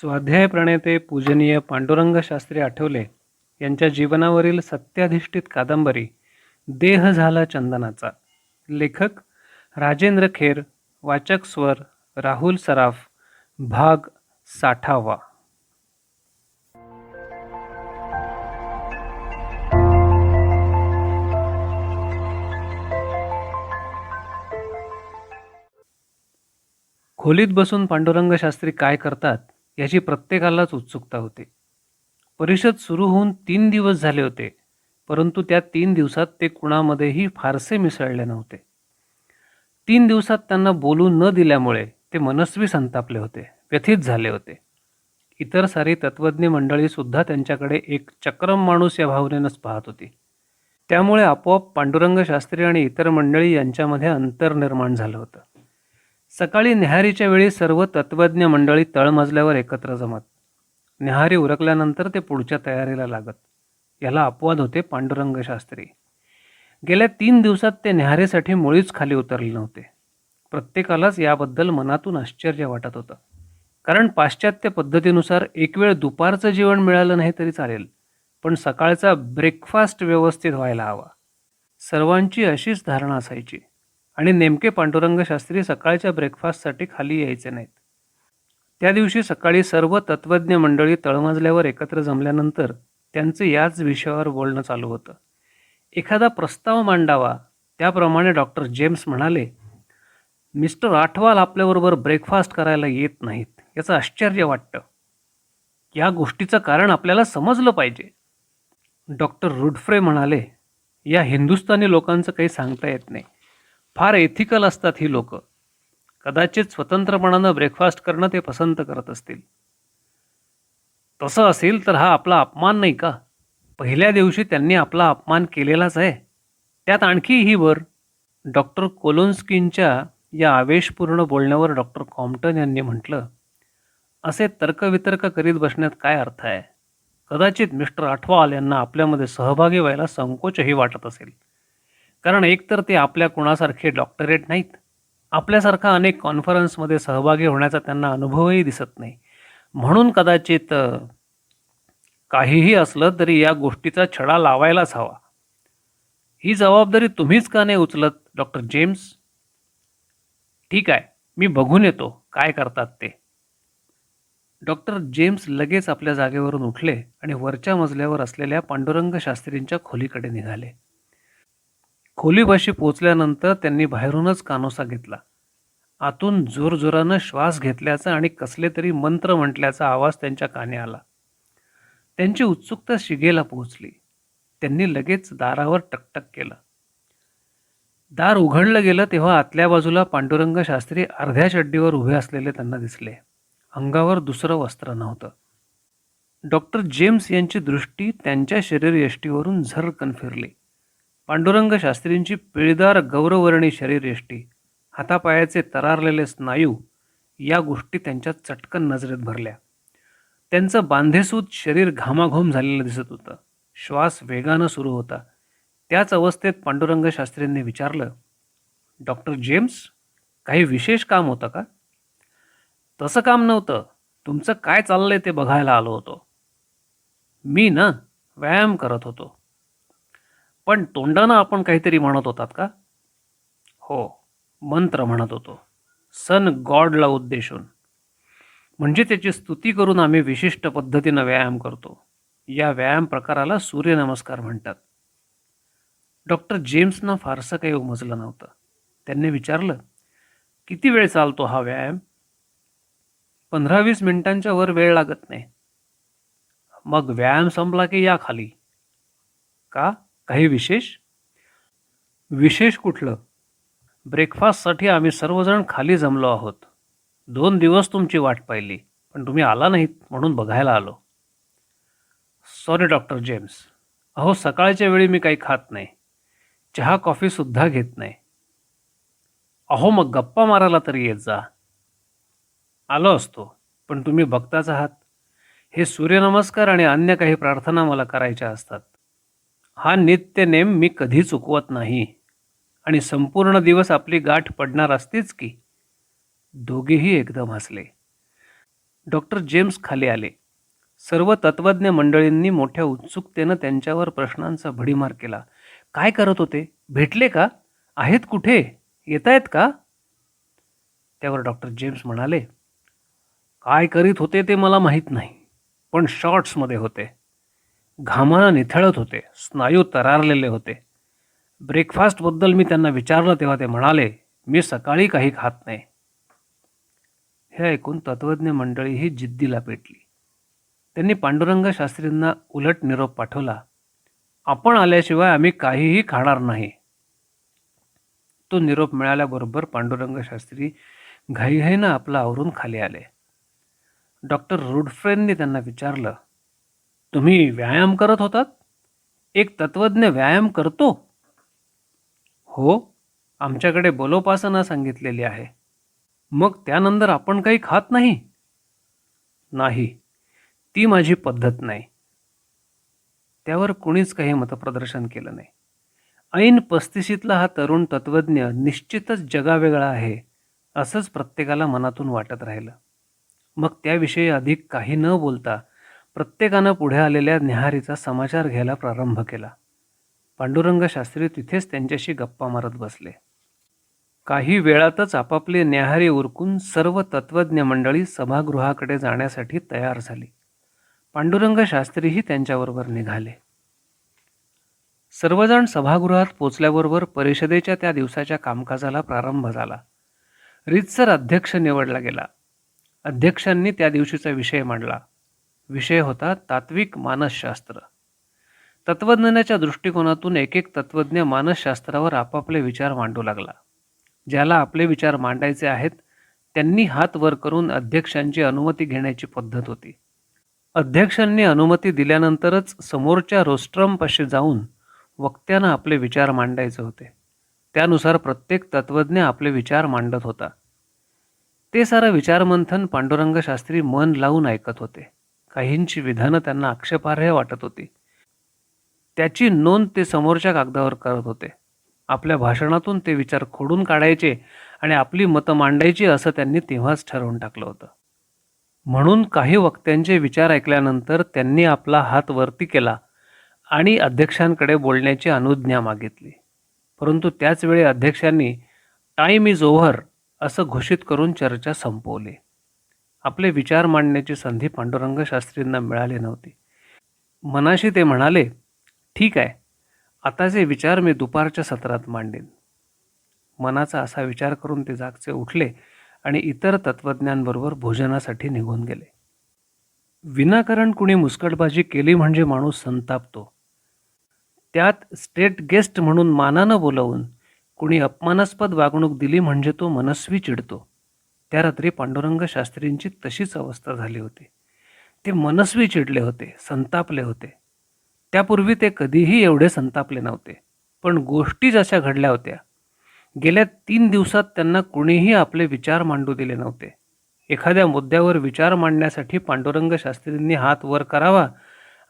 स्वाध्याय प्रणेते पूजनीय पांडुरंग शास्त्री आठवले यांच्या जीवनावरील सत्याधिष्ठित कादंबरी देह झाला चंदनाचा. लेखक राजेंद्र खेर वाचक स्वर राहुल सराफ भाग साठावा. खोलीत बसून पांडुरंग शास्त्री काय करतात? याची प्रत्येकालाच उत्सुकता होती. परिषद सुरू होऊन तीन दिवस झाले होते परंतु त्या तीन दिवसात ते कुणामध्येही फारसे मिसळले नव्हते. तीन दिवसात त्यांना बोलू न दिल्यामुळे ते मनस्वी संतापले होते व्यथित झाले होते. इतर सारी तत्त्वज्ञ मंडळीसुद्धा त्यांच्याकडे एक चक्रम माणूस या भावनेनंच पाहत होती. त्यामुळे आपोआप पांडुरंग शास्त्री आणि इतर मंडळी यांच्यामध्ये अंतर निर्माण झालं होतं. सकाळी न्याहारीच्या वेळी सर्व तत्त्वज्ञ मंडळी तळमजल्यावर एकत्र जमत. न्याहारी उरकल्यानंतर ते पुढच्या तयारीला लागत. याला अपवाद होते पांडुरंग शास्त्री. गेल्या तीन दिवसात ते न्याहारीसाठी मुळीच खाली उतरले नव्हते. प्रत्येकालाच याबद्दल मनातून आश्चर्य वाटत होतं. कारण पाश्चात्य पद्धतीनुसार एक वेळ दुपारचं जेवण मिळालं नाही तरी चालेल पण सकाळचा ब्रेकफास्ट व्यवस्थित व्हायला हवा. सर्वांची अशीच धारणा असायची. आणि नेमके पांडुरंग शास्त्री सकाळच्या ब्रेकफास्टसाठी खाली यायचे नाहीत. त्या दिवशी सकाळी सर्व तत्त्वज्ञ मंडळी तळमजल्यावर एकत्र जमल्यानंतर त्यांचं याच विषयावर बोलणं चालू होतं. एखादा प्रस्ताव मांडावा त्याप्रमाणे डॉक्टर जेम्स म्हणाले मिस्टर आठवाल आपल्याबरोबर ब्रेकफास्ट करायला येत नाहीत याचं आश्चर्य वाटतं. या गोष्टीचं कारण आपल्याला समजलं पाहिजे. डॉक्टर रुडफ्रे म्हणाले या हिंदुस्थानी लोकांचं काही सांगता येत नाही. फार एथिकल असतात ही लोक. कदाचित स्वतंत्रपणानं ब्रेकफास्ट करणं ते पसंत करत असतील. तसं असेल तर हा आपला अपमान नाही का? पहिल्या दिवशी त्यांनी आपला अपमान केलेलाच आहे. त्यात आणखी ही वर डॉक्टर कोलोन्स्किनच्या या आवेशपूर्ण बोलण्यावर डॉक्टर कॉम्प्टन यांनी म्हटलं असे तर्कवितर्क करीत बसण्यात काय अर्थ आहे? कदाचित मिस्टर आठवाल यांना आपल्यामध्ये सहभागी व्हायला संकोचही वाटत असेल. कारण एकतर ते आपल्या कुणासारखे डॉक्टरेट नाहीत. आपल्यासारखा अनेक कॉन्फरन्समध्ये सहभागी होण्याचा त्यांना अनुभवही दिसत नाही. म्हणून कदाचित काहीही असलं तरी या गोष्टीचा छडा लावायलाच हवा. ही जबाबदारी तुम्हीच का नाही उचलत डॉक्टर जेम्स? ठीक आहे मी बघून येतो काय करतात ते. डॉक्टर जेम्स लगेच आपल्या जागेवरून उठले आणि वरच्या मजल्यावर असलेल्या पांडुरंग शास्त्रींच्या खोलीकडे निघाले. खोलीपाशी पोचल्यानंतर त्यांनी बाहेरूनच कानोसा घेतला. आतून जोरजोरानं श्वास घेतल्याचा आणि कसले तरी मंत्र म्हटल्याचा आवाज त्यांच्या काने आला. त्यांची उत्सुकता शिगेला पोहोचली. त्यांनी लगेच दारावर टकटक केलं. दार उघडलं गेलं तेव्हा आतल्या बाजूला पांडुरंग शास्त्री अर्ध्या चड्डीवर उभे असलेले त्यांना दिसले. अंगावर दुसरं वस्त्र नव्हतं. डॉक्टर जेम्स यांची दृष्टी त्यांच्या शरीरयष्टीवरून झरकन फिरली. पांडुरंग शास्त्रींची पिळदार गौरवर्णी शरीरयष्टी हातापायाचे तरारलेले स्नायू या गोष्टी त्यांच्या चटकन नजरेत भरल्या. त्यांचं बांधेसूत शरीर घामाघूम झालेलं दिसत होतं. श्वास वेगानं सुरू होता. त्याच अवस्थेत पांडुरंग शास्त्रींनी विचारलं डॉक्टर जेम्स काही विशेष काम होतं का? तसं काम नव्हतं. तुमचं काय चाललंय ते बघायला आलो होतो. मी ना व्यायाम करत होतो. पण तोंडानं आपण काहीतरी म्हणत होतात का? हो मंत्र म्हणत होतो. सन गॉडला उद्देशून. म्हणजे त्याची स्तुती करून आम्ही विशिष्ट पद्धतीनं व्यायाम करतो. या व्यायाम प्रकाराला सूर्यनमस्कार म्हणतात. डॉक्टर जेम्सना फारसं काही उमजलं नव्हतं. त्यांनी विचारलं किती वेळ चालतो हा व्यायाम? पंधरा वीस मिनिटांच्या वर वेळ लागत नाही. मग व्यायाम संपला की या खाली. का? काही विशेष? विशेष कुठलं? ब्रेकफास्टसाठी आम्ही सर्वजण खाली जमलो आहोत. दोन दिवस तुमची वाट पाहिली पण तुम्ही आला नाहीत म्हणून बघायला आलो. सॉरी डॉक्टर जेम्स अहो सकाळच्या वेळी मी काही खात नाही. चहा कॉफीसुद्धा घेत नाही. अहो मग गप्पा मारायला तरी येत जा. आलो असतो पण तुम्ही बघताच आहात. हे सूर्यनमस्कार आणि अन्य काही प्रार्थना मला करायच्या असतात. हा नित्यनेम मी कधी चुकवत नाही. आणि संपूर्ण दिवस आपली गाठ पडणार असतेच की? दोघेही एकदम हसले डॉक्टर जेम्स खाली आले. सर्व तत्वज्ञ मंडळींनी मोठ्या उत्सुकतेनं त्यांच्यावर प्रश्नांचा भडीमार केला. काय करत होते? भेटले का? आहेत कुठे? येत आहेत का? त्यावर डॉक्टर जेम्स म्हणाले काय करीत होते ते मला माहीत नाही पण शॉर्ट्समध्ये होते. घामानं निथळत होते. स्नायू तरारलेले होते. ब्रेकफास्टबद्दल मी त्यांना विचारलं तेव्हा ते म्हणाले मी सकाळी काही खात नाही. हे ऐकून तत्वज्ञ मंडळी ही जिद्दीला पेटली. त्यांनी पांडुरंग शास्त्रींना उलट निरोप पाठवला आपण आल्याशिवाय आम्ही काहीही खाणार नाही. तो निरोप मिळाल्याबरोबर पांडुरंग शास्त्री घाईघाईनं आपला आवरून खाली आले. डॉक्टर रुडफ्रेननी त्यांना विचारलं तुम्ही व्यायाम करत होतात? एक तत्वज्ञ व्यायाम करतो? हो आमच्याकडे बोलोपासना सांगितलेली आहे. मग त्यानंतर आपण काही खात नाही? नाही ती माझी पद्धत नाही. त्यावर कुणीच काही मतप्रदर्शन केलं नाही. ऐन पस्तिशीतला हा तरुण तत्वज्ञ निश्चितच जगावेगळा आहे असंच प्रत्येकाला मनातून वाटत राहिलं. मग त्याविषयी अधिक काही न बोलता प्रत्येकानं पुढे आलेल्या न्याहारीचा समाचार घ्यायला प्रारंभ केला. पांडुरंग शास्त्री तिथेच त्यांच्याशी गप्पा मारत बसले. काही वेळातच आपापले न्याहारी उरकून सर्व तत्वज्ञ मंडळी सभागृहाकडे जाण्यासाठी तयार झाली. पांडुरंग शास्त्रीही त्यांच्याबरोबर निघाले. सर्वजण सभागृहात पोचल्याबरोबर परिषदेच्या त्या दिवसाच्या कामकाजाला प्रारंभ झाला. रितसर अध्यक्ष निवडला गेला. अध्यक्षांनी त्या दिवशीचा विषय मांडला. विषय होता तात्विक मानसशास्त्र. तत्वज्ञानाच्या दृष्टिकोनातून एक एक तत्वज्ञ मानसशास्त्रावर आपापले विचार मांडू लागला. ज्याला आपले विचार मांडायचे आहेत त्यांनी हात वर करून अध्यक्षांची अनुमती घेण्याची पद्धत होती. अध्यक्षांनी अनुमती दिल्यानंतरच समोरच्या रोस्ट्रमपाशी जाऊन वक्त्यानं आपले विचार मांडायचे होते. त्यानुसार प्रत्येक तत्वज्ञ आपले विचार मांडत होता. ते सारं विचारमंथन पांडुरंग शास्त्री मन लावून ऐकत होते. काहींची विधानं त्यांना आक्षेपार्ह वाटत होती. त्याची नोंद ते समोरच्या कागदावर करत होते. आपल्या भाषणातून ते विचार खोडून काढायचे आणि आपली मतं मांडायची असं त्यांनी तेव्हाच ठरवून टाकलं होतं. म्हणून काही वक्त्यांचे विचार ऐकल्यानंतर त्यांनी आपला हात वरती केला आणि अध्यक्षांकडे बोलण्याची अनुज्ञा मागितली. परंतु त्याचवेळी अध्यक्षांनी टाईम इज ओव्हर असं घोषित करून चर्चा संपवली. आपले विचार मांडण्याची संधी पांडुरंग शास्त्रींना मिळाली नव्हती. मनाशी ते म्हणाले ठीक आहे आताचे विचार मी दुपारच्या सत्रात मांडेन. मनाचा असा विचार करून ते जागचे उठले आणि इतर तत्त्वज्ञांबरोबर भोजनासाठी निघून गेले. विनाकारण कुणी मुस्कटबाजी केली म्हणजे माणूस संतापतो. त्यात स्टेट गेस्ट म्हणून मानानं बोलावून कुणी अपमानास्पद वागणूक दिली म्हणजे तो मनस्वी चिडतो. त्या रात्री पांडुरंग शास्त्रींची तशीच अवस्था झाली होती. ते मनस्वी चिडले होते संतापले होते. त्यापूर्वी ते कधीही एवढे संतापले नव्हते पण गोष्टी जशा घडल्या होत्या. गेल्या तीन दिवसात त्यांना कुणीही आपले विचार मांडू दिले नव्हते. एखाद्या मुद्द्यावर विचार मांडण्यासाठी पांडुरंग शास्त्रींनी हात वर करावा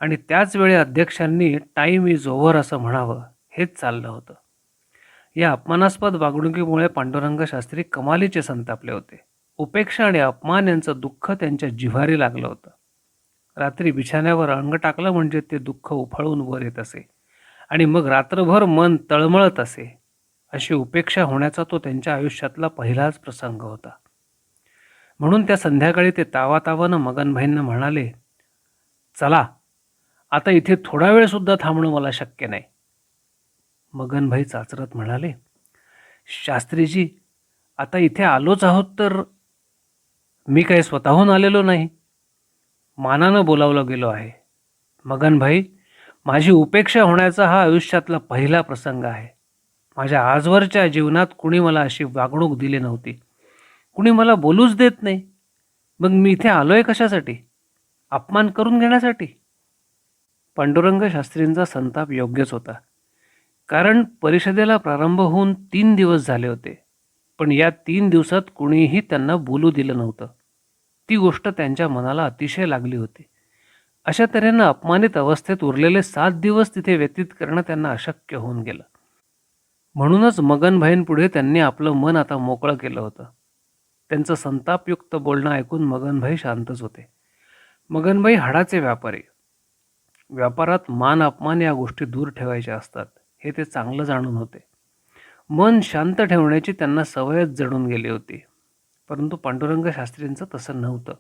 आणि त्याच वेळी अध्यक्षांनी टाईम इज ओव्हर असं म्हणावं हेच चाललं होतं. या अपमानास्पद वागणुकीमुळे पांडुरंग शास्त्री कमालीचे संतापले होते. उपेक्षा आणि अपमान यांचं दुःख त्यांच्या जिव्हारी लागलं होतं. रात्री बिछाण्यावर अंग टाकलं म्हणजे ते दुःख उफाळून वर येत असे. आणि मग रात्रभर मन तळमळत असे अशी उपेक्षा होण्याचा तो त्यांच्या आयुष्यातला पहिलाच प्रसंग होता. म्हणून त्या संध्याकाळी ते तावातावानं मगनभाईंना म्हणाले चला आता इथे थोडा वेळसुद्धा थांबणं मला शक्य नाही. मगनभाई चाचरत म्हणाले शास्त्रीजी आता इथे आलोच आहोत तर मी काही स्वतःहून आलेलो नाही. मानानं बोलावलं गेलो आहे. मगनभाई माझी उपेक्षा होण्याचा हा आयुष्यातला पहिला प्रसंग आहे. माझ्या आजवरच्या जीवनात कुणी मला अशी वागणूक दिली नव्हती. कुणी मला बोलूच देत नाही. मग मी इथे आलो आहे कशासाठी? अपमान करून घेण्यासाठी? पांडुरंग शास्त्रींचा संताप योग्यच होता. कारण परिषदेला प्रारंभ होऊन तीन दिवस झाले होते. पण या तीन दिवसात कुणीही त्यांना बोलू दिलं नव्हतं. ती गोष्ट त्यांच्या मनाला अतिशय लागली होती. अशा तऱ्हेनं अपमानित अवस्थेत उरलेले सात दिवस तिथे व्यतीत करणं त्यांना अशक्य होऊन गेलं. म्हणूनच मगनभाईंपुढे त्यांनी आपलं मन आता मोकळं केलं होतं. त्यांचं संतापयुक्त बोलणं ऐकून मगनभाई शांतच होते. मगनभाई हाडाचे व्यापारी. व्यापारात मान अपमान या गोष्टी दूर ठेवायच्या असतात हे ते चांगलं जाणून होते. मन शांत ठेवण्याची त्यांना सवयच जडून गेली होती. परंतु पांडुरंग शास्त्रींचं तसं नव्हतं.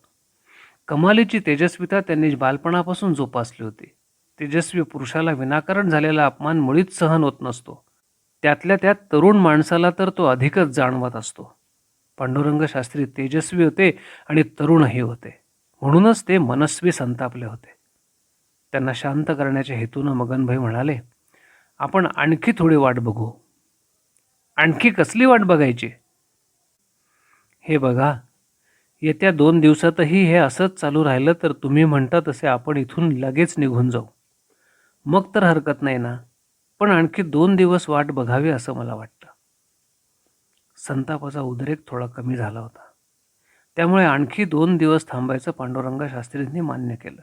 कमालीची तेजस्विता त्यांनी बालपणापासून जोपासली होती. तेजस्वी पुरुषाला विनाकारण झालेला अपमान मुळीच सहन होत नसतो. त्यातल्या त्यात तरुण माणसाला तर तो अधिकच जाणवत असतो. पांडुरंग शास्त्री तेजस्वी होते आणि तरुणही होते. म्हणूनच ते मनस्वी संतापले होते. त्यांना शांत करण्याच्या हेतूनं मगनभाई म्हणाले आपण आणखी थोडी वाट बघू. आणखी कसली वाट बघायची? हे बघा येत्या दोन दिवसातही हे असंच चालू राहिलं तर तुम्ही म्हणता तसे आपण इथून लगेच निघून जाऊ. मग तर हरकत नाही ना. पण आणखी दोन दिवस वाट बघावी असं मला वाटतं. संतापाचा उद्रेक थोडा कमी झाला होता. त्यामुळे आणखी दोन दिवस थांबायचं पांडुरंगा शास्त्रींनी मान्य केलं.